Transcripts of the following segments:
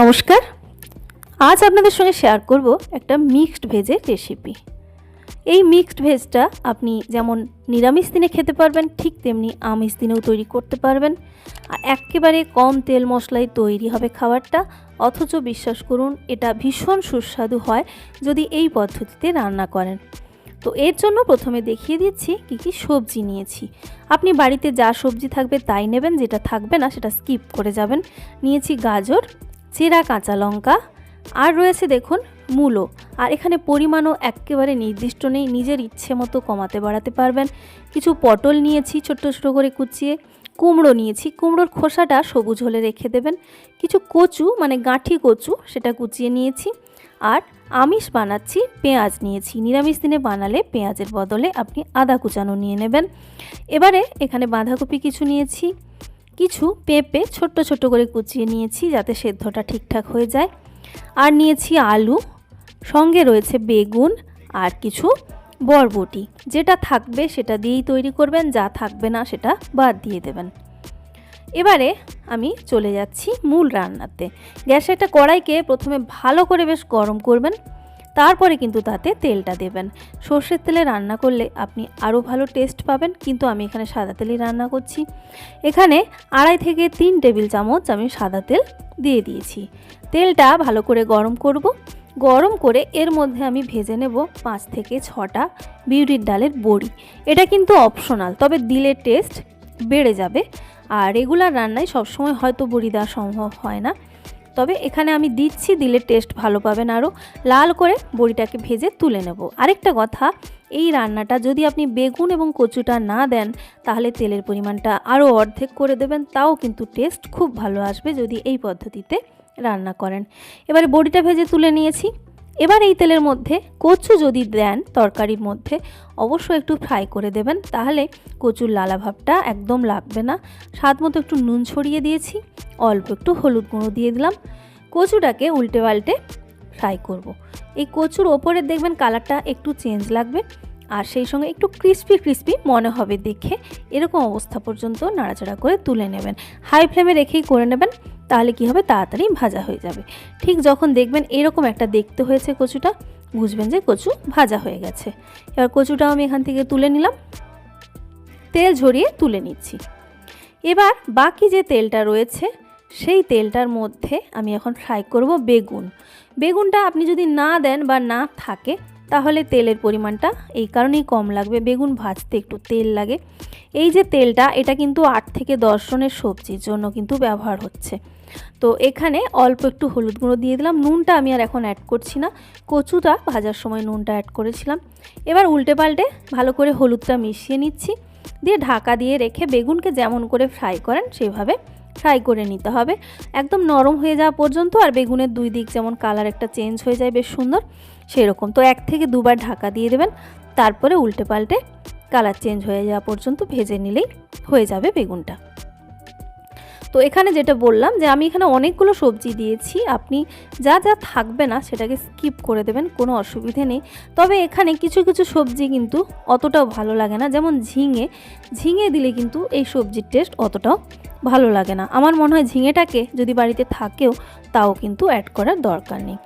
নমস্কার। আজ আপনাদের সঙ্গে শেয়ার করব একটা মিক্সড ভেজের রেসিপি এই মিক্সড ভেজটা আপনি যেমন নিরামিষ দিনে খেতে পারবেন, ঠিক তেমনি আমিষ দিনেও তৈরি করতে পারবেন। আর একেবারে কম তেল মশলায় তৈরি হবে খাবারটা, অথচ বিশ্বাস করুন, এটা ভীষণ সুস্বাদু হয় যদি এই পদ্ধতিতে রান্না করেন। তো এর জন্য প্রথমে দেখিয়ে দিচ্ছি কী কী সবজি নিয়েছি। আপনি বাড়িতে যা সবজি থাকবে তাই নেবেন, যেটা থাকবে না সেটা স্কিপ করে যাবেন। নিয়েছি গাজর চেরা কাঁচা লঙ্কা। আর রয়েছে দেখুন মূলো। আর এখানে পরিমাণও একেবারে নির্দিষ্ট নেই। নিজের ইচ্ছে মতো কমাতে বাড়াতে পারবেন। কিছু পটল নিয়েছি ছোট্ট ছোটো করে কুচিয়ে। কুমড়ো নিয়েছি। কুমড়োর খোসাটা সবুজ হলে রেখে দেবেন। কিছু কচু মানে গাঁঠি কচু, সেটা কুচিয়ে নিয়েছি। আর আমিষ বানাচ্ছি, পেঁয়াজ নিয়েছি। নিরামিষ দিনে বানালে পেঁয়াজের বদলে আপনি আদা কুচানো নিয়ে নেবেন। এবারে এখানে বাঁধাকপি কিছু নিয়েছি। কিছু পেঁপে ছোট্ট ছোট্ট করে কুচিয়ে নিয়েছি যাতে সেদ্ধটা ঠিকঠাক হয়ে যায়। আর নিয়েছি আলু, সঙ্গে রয়েছে বেগুন আর কিছু বরবটি। যেটা থাকবে সেটা দিয়েই তৈরি করবেন, যা থাকবে না সেটা বাদ দিয়ে দেবেন। এবারে আমি চলে যাচ্ছি মূল রান্নাতে। গ্যাসে একটা কড়াইকে প্রথমে ভালো করে বেশ গরম করবেন। তারপরে কিন্তু তাতে তেলটা দেবেন। সর্ষের তেলে রান্না করলে আপনি আরও ভালো টেস্ট পাবেন, কিন্তু আমি এখানে সাদা তেলেই রান্না করছি। এখানে আড়াই থেকে তিন টেবিল চামচ আমি সাদা তেল দিয়ে দিয়েছি। তেলটা ভালো করে গরম করব। গরম করে এর মধ্যে আমি ভেজে নেব পাঁচ থেকে ছটা বিউটির ডালের বড়ি। এটা কিন্তু অপশনাল তবে দিলে টেস্ট বেড়ে যাবে। আর রেগুলার রান্নায় সবসময় হয়তো বড়ি দেওয়া সম্ভব হয় না। তবে এখানে আমি দিচ্ছি, দিলে টেস্ট ভালো পাবেন আরও। লাল করে বড়িটাকে ভেজে তুলে নেব। আরেকটা কথা, এই রান্নাটা যদি আপনি বেগুন এবং কচুটা না দেন, তাহলে তেলের পরিমাণটা আরও অর্ধেক করে দেবেন, তাও কিন্তু টেস্ট খুব ভালো আসবে যদি এই পদ্ধতিতে রান্না করেন। এবারে বড়িটা ভেজে তুলে নিয়েছি। এবার এই তেলের মধ্যে কচু যদি দেন তরকারির মধ্যে, অবশ্যই একটু ফ্রাই করে দেবেন। তাহলে কচুর লালা ভাবটা একদম লাগবে না। স্বাদ মতো একটু নুন ছড়িয়ে দিয়েছি, অল্প একটু হলুদ গুঁড়ো দিয়ে দিলাম। কচুটাকে উল্টে পাল্টে ফ্রাই করব। এই কচুর ওপরে দেখবেন কালারটা একটু চেঞ্জ লাগবে। আর সেই সঙ্গে একটু ক্রিস্পি ক্রিস্পি মনে হবে দেখে। এরকম অবস্থা পর্যন্ত নাড়াচাড়া করে তুলে নেবেন। হাই ফ্লেমে রেখেই করে নেবেন। তাহলে কি হবে? তাড়াতাড়ি ভাজা হয়ে যাবে। ঠিক যখন দেখবেন এরকম একটা দেখতে হয়েছে কচুটা, বুঝবেন যে কচু ভাজা হয়ে গেছে। এবার কচুটাও আমি এখান থেকে তুলে নিলাম। তেল ঝরিয়ে তুলে নিচ্ছি। এবার বাকি যে তেলটা রয়েছে, সেই তেলটার মধ্যে আমি এখন ফ্রাই করব বেগুন। বেগুনটা আপনি যদি না দেন বা না থাকে তাহলে তেলের পরিমাণটা এই কারণেই কম লাগবে। বেগুন ভাজতে একটু তেল লাগে। এই যে তেলটা, এটা কিন্তু আট থেকে দশ জনের সবজির জন্য কিন্তু ব্যবহার হচ্ছে। তো এখানে অল্প একটু হলুদ গুঁড়ো দিয়ে দিলাম। নুনটা আমি আর এখন অ্যাড করছি না। কচুটা ভাজার সময় নুনটা অ্যাড করেছিলাম। এবার উল্টে পাল্টে ভালো করে হলুদটা মিশিয়ে নিচ্ছি। দিয়ে ঢাকা দিয়ে রেখে বেগুনকে যেমন করে ফ্রাই করেন, সেভাবে ফ্রাই করে নিতে হবে। একদম নরম হয়ে যাওয়া পর্যন্ত আর বেগুনের দুই দিক যেমন কালার একটা চেঞ্জ হয়ে যায়, বেশ সুন্দর। সেরকম। তো এক থেকে দুবার ঢাকা দিয়ে দেবেন, তারপরে উল্টে পাল্টে কালার চেঞ্জ হয়ে যাওয়া পর্যন্ত ভেজে নিলেই হয়ে যাবে বেগুনটা। তো এখানে যেটা বললাম যে আমি এখানে অনেকগুলো সবজি দিয়েছি, আপনি যা যা থাকবে না সেটাকে স্কিপ করে দেবেন, কোনো অসুবিধে নেই। তবে এখানে কিছু কিছু সবজি কিন্তু অতটাও ভালো লাগে না, যেমন ঝিঙে। ঝিঙে দিলে কিন্তু এই সবজির টেস্ট অতটাও ভালো লাগে না। আমার মনে হয় ঝিঙেটাকে যদি বাড়িতে থাকেও, তাও কিন্তু অ্যাড করার দরকার নেই।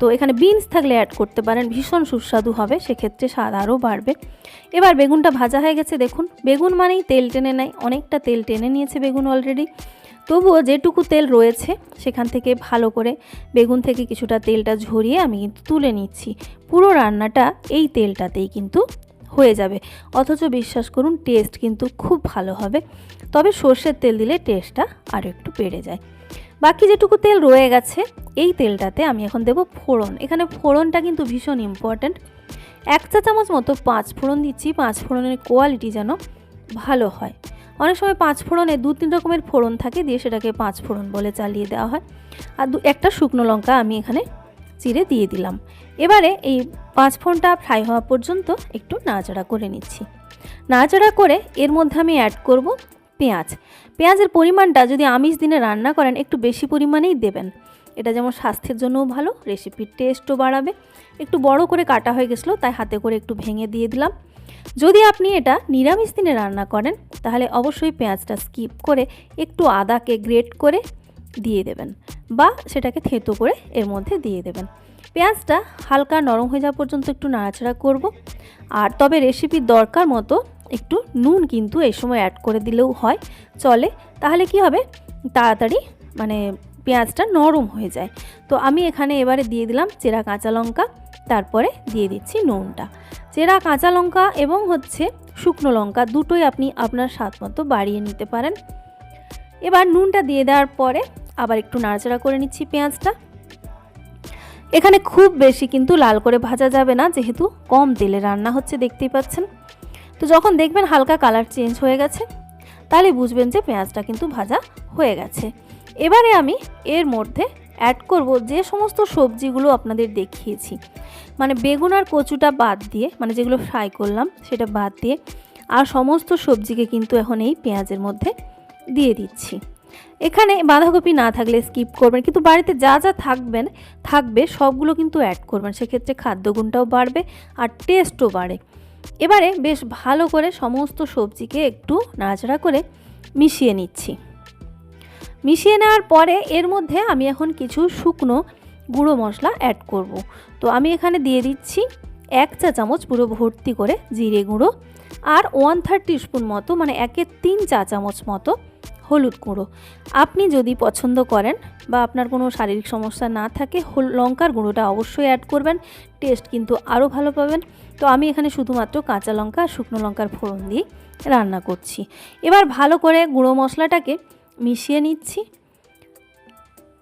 তো এখানে বিনস থাকলে অ্যাড করতে পারেন, ভীষণ সুস্বাদু হবে, সেক্ষেত্রে স্বাদ আরও বাড়বে। এবার বেগুনটা ভাজা হয়ে গেছে, দেখুন। বেগুন মানেই তেল টেনে নেয়, অনেকটা তেল টেনে নিয়েছে বেগুন অলরেডি তবুও যেটুকু তেল রয়েছে, সেখান থেকে ভালো করে বেগুন থেকে কিছুটা তেলটা ঝরিয়ে আমি কিন্তু তুলে নিচ্ছি। পুরো রান্নাটা এই তেলটাতেই কিন্তু হয়ে যাবে। অথচ বিশ্বাস করুন টেস্ট কিন্তু খুব ভালো হবে। তবে সর্ষের তেল দিলে টেস্টটা আরও একটু বেড়ে যায়। বাকি যেটুকু তেল রয়ে গেছে, এই তেলটাতে আমি এখন দেব ফোড়ন। এখানে ফোড়নটা কিন্তু ভীষণ ইম্পর্ট্যান্ট এক চা চামচ মতো পাঁচ ফোড়ন দিচ্ছি, পাঁচ ফোড়নের কোয়ালিটি যেন ভালো হয়। অনেক সময় পাঁচ ফোড়নে দু তিন রকমের ফোড়ন থাকে, দিয়ে সেটাকে পাঁচ ফোড়ন বলে চালিয়ে দেওয়া হয়। আর দু, একটা শুকনো লঙ্কা আমি এখানে চিড়ে দিয়ে দিলাম। এবারে এই পাঁচ ফোড়নটা ফ্রাই হওয়া পর্যন্ত একটু নাড়াচাড়া করে নিচ্ছি। নাড়াচাড়া করে এর মধ্যে আমি অ্যাড করব পেঁয়াজ। পেঁয়াজের পরিমাণটা যদি আমিষ দিনে রান্না করেন, একটু বেশি পরিমাণেই দেবেন। এটা যেমন স্বাস্থ্যের জন্যও ভালো রেসিপির টেস্টও বাড়াবে। একটু বড় করে কাটা হয়ে গেছিল, তাই হাতে করে একটু ভেঙে দিয়ে দিলাম। যদি আপনি এটা নিরামিষ দিনে রান্না করেন, তাহলে অবশ্যই পেঁয়াজটা স্কিপ করে একটু আদাকে গ্রেট করে দিয়ে দেবেন বা সেটাকে থেতো করে এর মধ্যে দিয়ে দেবেন। পেঁয়াজটা হালকা নরম হয়ে যাওয়া পর্যন্ত একটু নাড়াচাড়া করব। আর তবে রেসিপির দরকার মতো একটু নুন কিন্তু এই সময় অ্যাড করে দিলেও হয়। চলে, তাহলে কি হবে? তাড়াতাড়ি মানে পেঁয়াজটা নরম হয়ে যায়। তো আমি এখানে এবারে দিয়ে দিলাম চেরা কাঁচা লঙ্কা, তারপরে দিয়ে দিচ্ছি নুনটা। চেরা, কাঁচা লঙ্কা এবং হচ্ছে শুকনো লঙ্কা দুটোই আপনি আপনার স্বাদ মতো বাড়িয়ে নিতে পারেন। এবার নুনটা দিয়ে দেওয়ার পরে আবার একটু নাড়াচাড়া করে নিচ্ছি পেঁয়াজটা। এখানে খুব বেশি কিন্তু লাল করে ভাজা যাবে না, যেহেতু কম তেলে রান্না হচ্ছে, দেখতেই পাচ্ছেন। তো যখন দেখবেন হালকা কালার চেঞ্জ হয়ে গেছে, তাহলে বুঝবেন যে পেঁয়াজটা কিন্তু ভাজা হয়ে গেছে। এবারে আমি এর মধ্যে অ্যাড করব যে সমস্ত সবজিগুলো আপনাদের দেখিয়েছি। মানে বেগুন আর কচুটা বাদ দিয়ে মানে যেগুলো ফ্রাই করলাম, সেটা বাদ দিয়ে, আর সমস্ত সবজিকে কিন্তু এখন এই পেঁয়াজের মধ্যে দিয়ে দিচ্ছি। এখানে বাঁধাকপি না থাকলে স্কিপ করবেন, কিন্তু বাড়িতে যা যা থাকবেন, থাকবে, সবগুলো কিন্তু অ্যাড করবেন। সেক্ষেত্রে খাদ্যগুণটাও বাড়বে আর টেস্টও বাড়ে। এবারে বেশ ভালো করে সমস্ত সবজিকে একটু নাড়াচাড়া করে মিশিয়ে নিচ্ছি মিশিয়ে নেওয়ার পরে এর মধ্যে আমি এখন কিছু শুকনো গুঁড়ো মশলা অ্যাড করব। তো আমি এখানে দিয়ে দিচ্ছি এক চা চামচ পুরো ভর্তি করে জিরে গুঁড়ো আর ওয়ান থার্ড স্পুন মতো মানে একের তিন চা চামচ মতো হলুদ গুঁড়ো। আপনি যদি পছন্দ করেন বা আপনার কোনো শারীরিক সমস্যা না থাকে লঙ্কার গুঁড়োটা অবশ্যই অ্যাড করবেন। টেস্ট কিন্তু আরও ভালো পাবেন। তো আমি এখানে শুধুমাত্র কাঁচা লঙ্কা আর শুকনো লঙ্কার ফোড়ন দিয়ে রান্না করছি। এবার ভালো করে গুঁড়ো মশলাটাকে মিশিয়ে নিচ্ছি।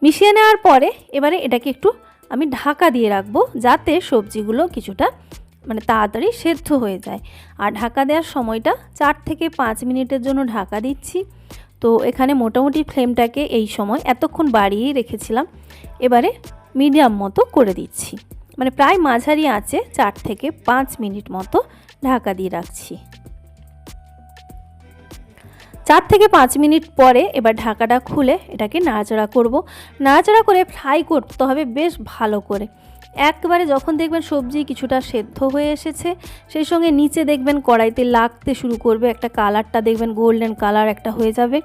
মিশিয়ে নেওয়ার পরে এবারে এটাকে একটু আমি ঢাকা দিয়ে রাখব যাতে সবজিগুলো কিছুটা মানে তাড়াতাড়ি সেদ্ধ হয়ে যায়। আর ঢাকা দেওয়ার সময়টা চার থেকে পাঁচ মিনিটের জন্য ঢাকা দিচ্ছি। তো এখানে মোটামুটি ফ্লেমটাকে এই সময় এতক্ষণ বাড়িয়েই রেখেছিলাম। এবারে মিডিয়াম মতো করে দিচ্ছি। মানে প্রায় মাঝারি আঁচে চার থেকে পাঁচ মিনিট মতো ঢাকা দিয়ে রাখছি। চার থেকে পাঁচ মিনিট পরে এবার ঢাকাটা খুলে এটাকে নাড়াচাড়া করব। নাড়াচাড়া করে ফ্রাই করতে হবে বেশ ভালো করে। একবারে যখন দেখবেন সবজি কিছুটা সেদ্ধ হয়ে এসেছে, সেই সঙ্গে নিচে দেখবেন কড়াইতে লাগতে শুরু করবে। একটা কালারটা দেখবেন গোল্ডেন কালার একটা হয়ে যাবে।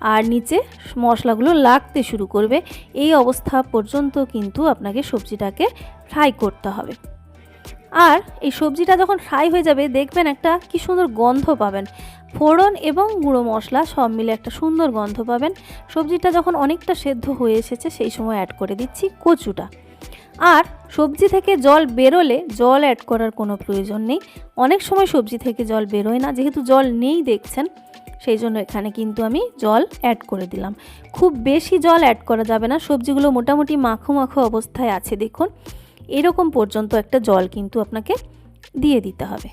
আর নিচে মশলাগুলো লাগতে শুরু করবে। এই অবস্থা পর্যন্ত কিন্তু আপনাকে সবজিটাকে ফ্রাই করতে হবে। আর এই সবজিটা যখন ফ্রাই হয়ে যাবে, দেখবেন একটা কি সুন্দর গন্ধ পাবেন। ফোড়ন এবং গুঁড়ো মশলা সব মিলে একটা সুন্দর গন্ধ পাবেন। সবজিটা যখন অনেকটা সেদ্ধ হয়ে এসেছে, সেই সময় অ্যাড করে দিচ্ছি কচুটা। আর সবজি থেকে জল বেরোলে জল অ্যাড করার কোনো প্রয়োজন নেই। অনেক সময় সবজি থেকে জল বেরোয় না, যেহেতু জল নেই দেখছেন, সেই জন্য এখানে কিন্তু আমি জল অ্যাড করে দিলাম। খুব বেশি জল অ্যাড করা যাবে না, সবজিগুলো মোটামুটি মাখো মাখো অবস্থায় আছে, দেখুন। এরকম পর্যন্ত একটা জল কিন্তু আপনাকে দিয়ে দিতে হবে।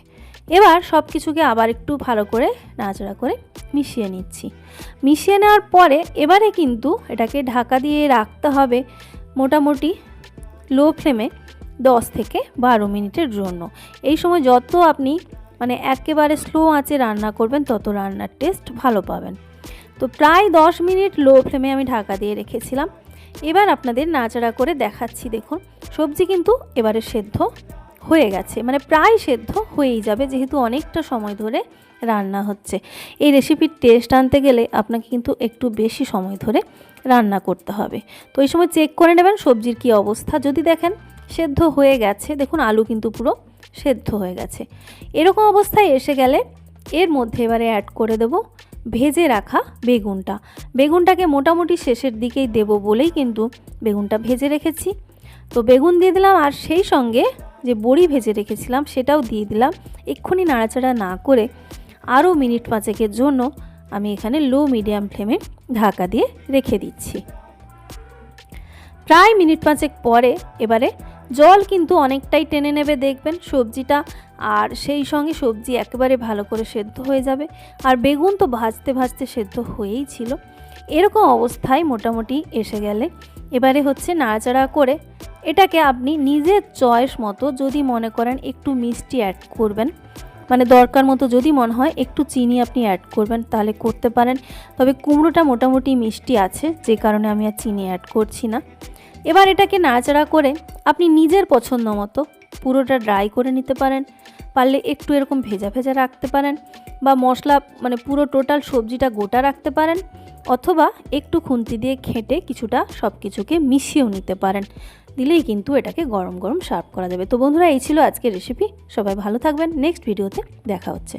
এবার সব কিছুকে আবার একটু ভালো করে নাচড়া করে মিশিয়ে নিচ্ছি। মিশিয়ে নেওয়ার পরে এবারে কিন্তু এটাকে ঢাকা দিয়ে রাখতে হবে মোটামুটি লো ফ্লেমে দশ থেকে বারো মিনিটের জন্য। এই সময় যত আপনি মানে একেবারে স্লো আঁচে রান্না করবেন, তত রান্নার টেস্ট ভালো পাবেন। তো প্রায় দশ মিনিট লো ফ্লেমে আমি ঢাকা দিয়ে রেখেছিলাম। এবার আপনাদের নাচাড়া করে দেখাচ্ছি, দেখুন। সবজি কিন্তু এবারে সেদ্ধ হয়ে গেছে মানে প্রায় সেদ্ধ হয়েই যাবে, যেহেতু অনেকটা সময় ধরে রান্না হচ্ছে। এই রেসিপির টেস্ট আনতে গেলে আপনাকে কিন্তু একটু বেশি সময় ধরে রান্না করতে হবে। তো এই সময় চেক করে নেবেন সবজির কি অবস্থা। যদি দেখেন সেদ্ধ হয়ে গেছে, দেখুন আলু কিন্তু পুরো সেদ্ধ হয়ে গেছে। এরকম অবস্থায় এসে গেলে এর মধ্যে এবারে অ্যাড করে দেব ভেজে রাখা বেগুনটা। বেগুনটাকে মোটামুটি শেষের দিকেই দেব বলেই কিন্তু বেগুনটা ভেজে রেখেছি। তো বেগুন দিয়ে দিলাম আর সেই সঙ্গে যে বড়ি ভেজে রেখেছিলাম সেটাও দিয়ে দিলাম। এক্ষুনি নাড়াচাড়া না করে আরও মিনিট পাঁচেকের জন্য আমি এখানে লো মিডিয়াম ফ্লেমে ঢাকা দিয়ে রেখে দিচ্ছি। প্রায় মিনিট পাঁচেক পরে এবারে জল কিন্তু অনেকটাই টেনে নেবে দেখবেন সবজিটা, আর সেই সঙ্গে সবজি একেবারে ভালো করে সেদ্ধ হয়ে যাবে। আর বেগুন তো ভাজতে ভাজতে সেদ্ধ হয়েই ছিল। এরকম অবস্থায় মোটামুটি এসে গেলে। এবারে হচ্ছে নাড়াচাড়া করে এটাকে আপনি নিজের চয়েস মতো যদি মনে করেন একটু মিষ্টি অ্যাড করবেন মানে দরকার মতো যদি মনে হয় একটু চিনি আপনি অ্যাড করবেন তাহলে করতে পারেন। তবে কুমড়োটা মোটামুটি মিষ্টি আছে, যে কারণে আমি আর চিনি অ্যাড করছি না। এবার এটাকে নাড়াচাড়া করে আপনি নিজের পছন্দ মতো পুরোটা ড্রাই করে নিতে পারেন। পারলে একটু এরকম ভেজা ভেজা রাখতে পারেন বা মশলা মানে পুরো টোটাল সবজিটা গোটা রাখতে পারেন অথবা একটু খুন্তি দিয়ে ঘেঁটে কিছুটা সব কিছুকে মিশিয়েও নিতে পারেন। দিলেই কিন্তু এটাকে গরম গরম সার্ভ করা যাবে। তো বন্ধুরা, এই ছিল আজকের রেসিপি সবাই ভালো থাকবেন। নেক্সট ভিডিওতে দেখা হচ্ছে।